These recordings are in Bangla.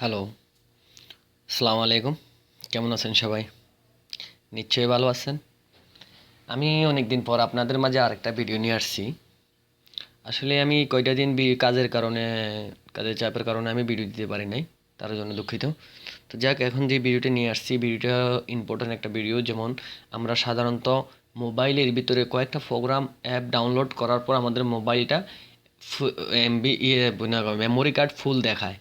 হ্যালো সালাম আলাইকুম কেমন আছেন সবাই? নিশ্চয়ই ভালো আছেন। আমি অনেক দিন পর আপনাদের মাঝে আরেকটা ভিডিও নিয়ে আসছি। আসলে আমি কয়টা দিন কাজের কারণে, কাজের চাপের কারণে আমি ভিডিও দিতে পারি নাই, তার জন্য দুঃখিত। তো যাক, এখন যে ভিডিওটা নিয়ে আসছি ভিডিওটা ইম্পর্ট্যান্ট একটা ভিডিও যেমন আমরা সাধারণত মোবাইলের ভিতরে কয়েকটা প্রোগ্রাম অ্যাপ ডাউনলোড করার পর আমাদের মোবাইলটা এমবি মেমোরি কার্ড ফুল দেখায়।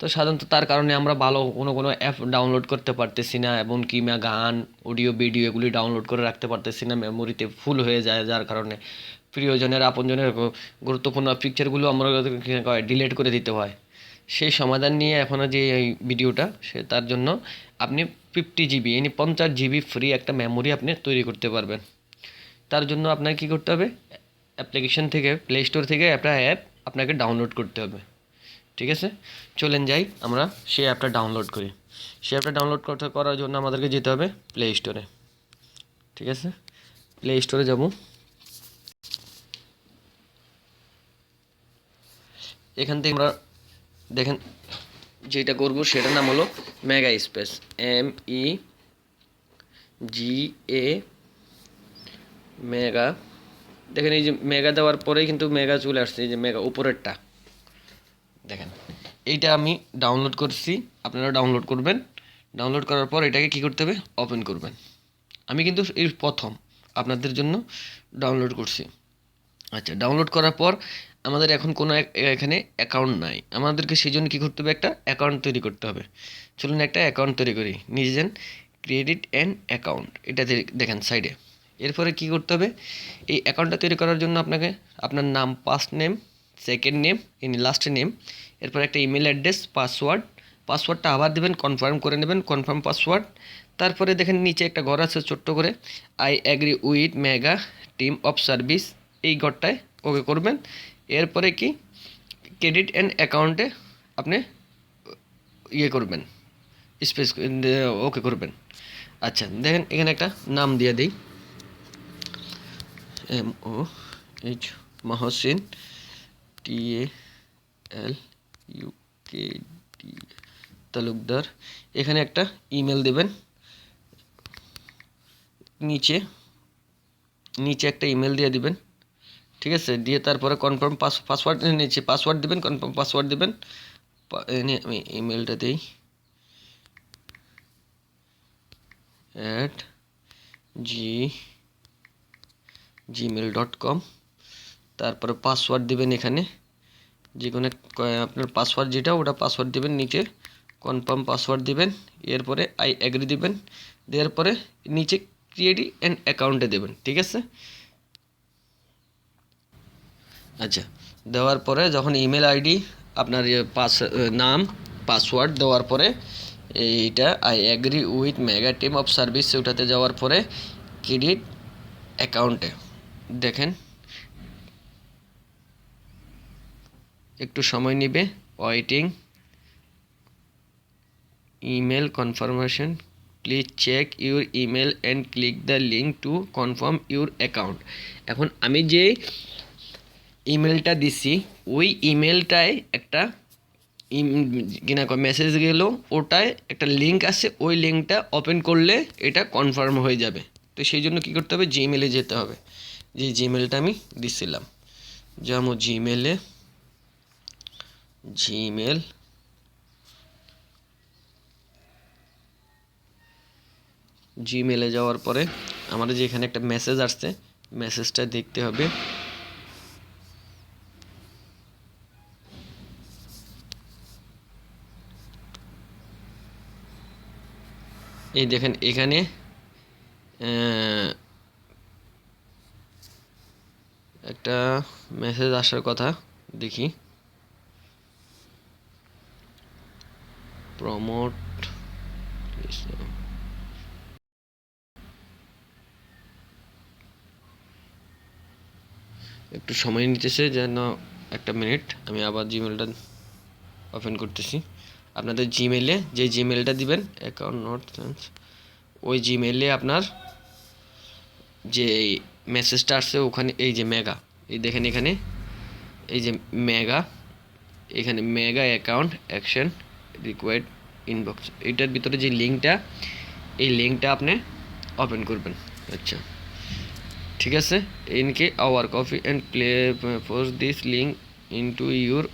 তো সাধারণত তার কারণে আমরা ভালো কোনো কোনো অ্যাপ ডাউনলোড করতে পারতেছি না এবং কি মা গান অডিও ভিডিও এগুলি ডাউনলোড করে রাখতে পারতেছি না মেমোরিতে ফুল হয়ে যায় যার কারণে। প্রিয়জনের, আপনজনের গুরুত্বপূর্ণ পিকচারগুলো আমরা ডিলিট করে দিতে হয়। সেই সমাধান নিয়ে এখন যে এই ভিডিওটা সে তার জন্য আপনি ফিফটি জিবি মানে পঞ্চাশ জিবি ফ্রি একটা মেমোরি আপনি তৈরি করতে পারবেন। তার জন্য আপনাকে কী করতে হবে? অ্যাপ্লিকেশন থেকে প্লে স্টোর থেকে একটা অ্যাপ আপনাকে ডাউনলোড করতে হবে। ঠিক আছে? চলেন যাই, আমরা সেই অ্যাপটা ডাউনলোড করি। সেই অ্যাপটা ডাউনলোড করতে করার জন্য আমাদেরকে যেতে হবে প্লে স্টোরে ঠিক আছে? প্লে স্টোরে যাব। এখান থেকে আমরা দেখেন, যেটা করব সেটার নাম হলো Mega space M E G A Mega দেখেন এই যে মেগা দেওয়ার পরেই কিন্তু মেগা চলে আসছে, এই যে মেগা উপরেরটা। দেখেন, এইটা আমি ডাউনলোড করছি, আপনারা ডাউনলোড করবেন। ডাউনলোড করার পর এটাকে কি করতে হবে? ওপেন করবেন। আমি কিন্তু এই প্রথম আপনাদের জন্য ডাউনলোড করছি। আচ্ছা ডাউনলোড করার পর আমাদের এখন কোনো এখানে অ্যাকাউন্ট নাই। আমাদেরকে সেই জন্য কী করতে হবে? একটা অ্যাকাউন্ট তৈরি করতে হবে। চলুন একটা অ্যাকাউন্ট তৈরি করি। নিজের ক্রেডিট অ্যান্ড অ্যাকাউন্ট এটা দেখেন সাইডে এরপরে কি করতে হবে? এই অ্যাকাউন্টটা তৈরি করার জন্য আপনাকে, আপনার নাম ফার্স্ট নেম সেকেন্ড নেম ইনি লাস্ট নেম এরপর একটা ইমেল অ্যাড্রেস পাসওয়ার্ড পাসওয়ার্ডটা আবার দেবেন কনফার্ম করে নেবেন কনফার্ম পাসওয়ার্ড তারপরে দেখেন নিচে একটা ঘর আছে ছোট্ট করে I agree with Mega team of service এই ঘরটায় ওকে করবেন, এরপরে কি ক্রেডিট অ্যান্ড অ্যাকাউন্টে আপনি ইয়ে করবেন স্পেস ওকে করবেন আচ্ছা দেখেন এখানে একটা নাম দিয়ে দিই M O H Mohsin T A L U K D Talukdar, এখানে একটা ইমেল দেবেন। নিচে নিচে একটা ইমেল দিয়ে দিবেন। ঠিক আছে? দিয়ে তারপরে কনফার্ম পাস পাসওয়ার্ড নিচে পাসওয়ার্ড দিবেন কনফার্ম পাসওয়ার্ড দিবেন। এনে আমি ইমেলটা দিই। At G Gmail dot com তারপরে পাসওয়ার্ড দিবেন এখানে। যে কোনো আপনার পাসওয়ার্ড যেটা, ওটা পাসওয়ার্ড দিবেন নিচে। কনফার্ম পাসওয়ার্ড দিবেন। এরপরে আই অ্যাগ্রি দিবেন। দেওয়ার পরে নিচে ক্রিয়েটি অ্যান্ড অ্যাকাউন্টে দেবেন, ঠিক আছে? আচ্ছা দেওয়ার পরে যখন ইমেল আইডি আপনার ইয়ে পাস নাম পাসওয়ার্ড দেওয়ার পরে, এইটা I agree with Mega team of service ওটাতে যাওয়ার পরে ক্রেডিট অ্যাকাউন্টে দেখেন একটু সময় নেবে। Waiting email confirmation please check your email and click the link to confirm your account এখন আমি যে ইমেলটা দিছি, ওই ইমেলটায় একটা কিনা মেসেজ গেল, ওটায় একটা লিঙ্ক আছে, ওই লিঙ্কটা ওপেন করলে এটা কনফার্ম হয়ে যাবে। তো সেই জন্য কী করতে হবে? জিমেলে যেতে হবে। যে জিমেলটা আমি দিছিলাম। যেমন জিমেলে জিমেল। জিমেলে যাওয়ার পরে আমাদের যে এখানে একটা মেসেজ আসছে মেসেজটা দেখতে হবে। এই দেখেন এখানে একটা মেসেজ আসার কথা দেখি। প্রমোট একটু সময় নিতেছে যেন একটা মিনিট, আমি আবার জিমেলটা ওপেন করতেছি। আপনাদের জিমেলে যে জিমেলটা দিবেন অ্যাকাউন্ট নট ওই জিমেলে আপনার যে মেসেজটা আসছে, ওখানে এই যে মেগা এই দেখেন এখানে, এই যে মেগা এখানে Mega account action required inbox এটার ভিতরে যে লিঙ্কটা এই লিঙ্কটা আপনি ওপেন করবেন। আচ্ছা। ঠিক আছে? ইনকে our copy and play post this link into your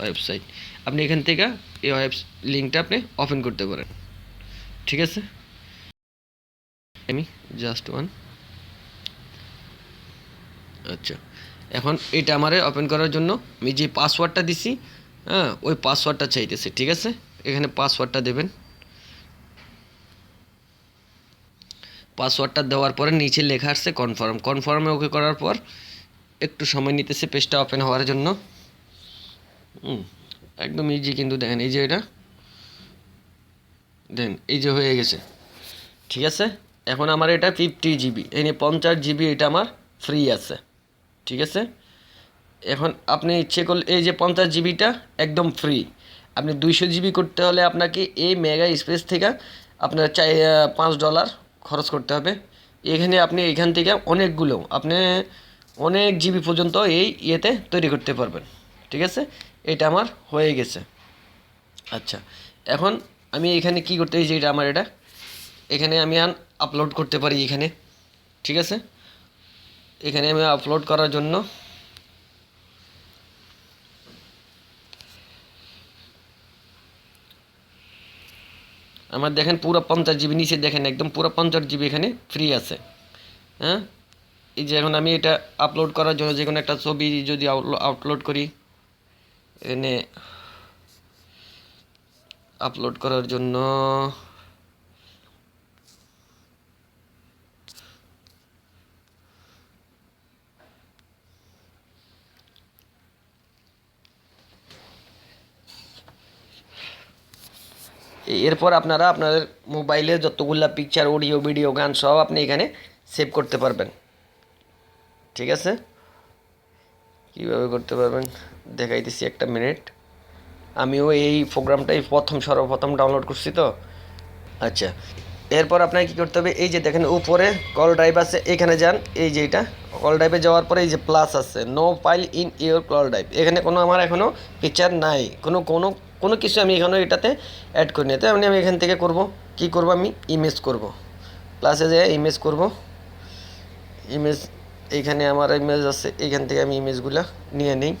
website আপনি এখান থেকে এই ওয়েব লিঙ্কটা আপনি ওপেন করতে পারেন। ঠিক আছে? আমি জাস্ট ওয়ান আচ্ছা। এখন এটা আমারে ওপেন করার জন্য আমি যে পাসওয়ার্ডটা দিছি হ্যাঁ ওই পাসওয়ার্ডটা চাইতেছে, ঠিক আছে? এখানে পাসওয়ার্ডটা দেবেন। পাসওয়ার্ডটা দেওয়ার পরে নিচে লেখা আসছে কনফার্ম কনফার্মে ওকে করার পর একটু সময় নিতেছে পেজটা ওপেন হওয়ার জন্য। একদম ইজি কিন্তু দেখেন, এই যে এটা। দেন এই যে হয়ে গেছে। ঠিক আছে? এখন আমার এটা ফিফটি জিবি এই নিয়ে পঞ্চাশ জিবি এটা আমার ফ্রি আছে। ঠিক আছে? এখন আপনি ইচ্ছে করলে, এই যে পঞ্চাশ জিবিটা একদম ফ্রি আপনি দুইশো জিবি করতে হলে আপনাকে এই মেগা স্পেস থেকে আপনার চাই পাঁচ ডলার খরচ করতে হবে। এখানে আপনি এখান থেকে অনেকগুলো, আপনি অনেক জিবি পর্যন্ত এই ইয়েতে তৈরি করতে পারবেন। ঠিক আছে? এটা আমার হয়ে গেছে। আচ্ছা এখন আমি এখানে কি করতে যে এটা আমার এটা, এখানে আমি আন আপলোড করতে পারি এখানে। ঠিক আছে? এখানে আমি আপলোড করার জন্য আমার দেখেন পুরো পঞ্চাশ জিবি, নিচে দেখেন একদম পুরো পঞ্চাশ জিবি এখানে ফ্রি আছে। হ্যাঁ? এই যে এখন আমি এটা আপলোড করার জন্য যে কোনো একটা ছবি যদি আপলোড করি এখানে আপলোড করার জন্য এরপর আপনারা আপনাদের মোবাইলে যতগুলা পিকচার অডিও ভিডিও গান সব আপনি এখানে সেভ করতে পারবেন। ঠিক আছে? কীভাবে করতে পারবেন? দেখাইতেছি একটা মিনিট আমিও এই প্রোগ্রামটাই প্রথম সর্বপ্রথম ডাউনলোড করছি তো। আচ্ছা এরপর আপনাকে কী করতে হবে? এই যে দেখেন উপরে কল ড্রাইভ আছে, এখানে যান। এই যে এটা কল ড্রাইভে যাওয়ার পরে এই যে প্লাস আছে no file in your call drive এখানে কোনো আমার এখনও পিকচার নাই। কোনো কোনো কোনো কিছু আমি এখানে এটাতে অ্যাড করি না তাই আমি আমি এখান থেকে করব। কি করব আমি? ইমেজ করব। প্লাসে যে ইমেজ করব। ইমেজ এইখানে আমার ইমেজ আছে। এইখান থেকে আমি ইমেজগুলো নিয়ে নিই।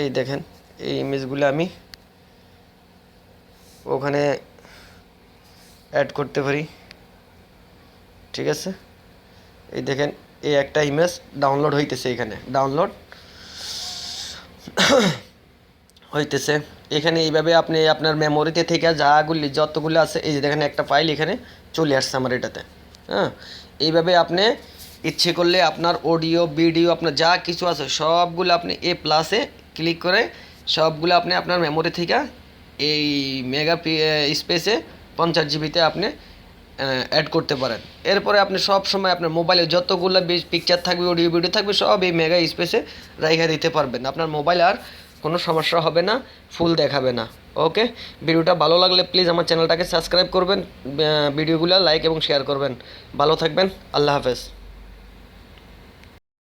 এই দেখেন, এই ইমেজগুলো আমি ওখানে অ্যাড করতে পারি। ঠিক আছে? এই দেখেন, এই একটা ইমেজ ডাউনলোড হইতেছে এখানে। ডাউনলোড হইতেছে। এখানে এইভাবে আপনি আপনার মেমোরিতে থেকে যাগুলি যতগুলো আছে, এই যে দেখেন একটা ফাইল এখানে চলে আসছে আমার এটাতে। হ্যাঁ? এইভাবে আপনি ইচ্ছে করলে আপনার অডিও ভিডিও আপনার যা কিছু আছে, সবগুলো আপনি এ প্লাসে ক্লিক করে সবগুলো আপনি আপনার মেমোরি থেকে এই মেগা স্পেসে পঞ্চাশ জিবিতে আপনি অ্যাড করতে পারেন। এরপরে আপনি সব সময় আপনার মোবাইলে যতগুলো পিকচার থাকবে অডিও ভিডিও থাকবে, সব এই মেগা স্পেসে রাইখা দিতে পারবেন। আপনার মোবাইল আর কোনো সমস্যা হবে না ফুল দেখাবে না ওকে ভিডিওটা ভালো লাগলে প্লিজ আমার চ্যানেলটাকে সাবস্ক্রাইব করবেন ভিডিওগুলো লাইক এবং শেয়ার করবেন। ভালো থাকবেন, আল্লাহ হাফেজ।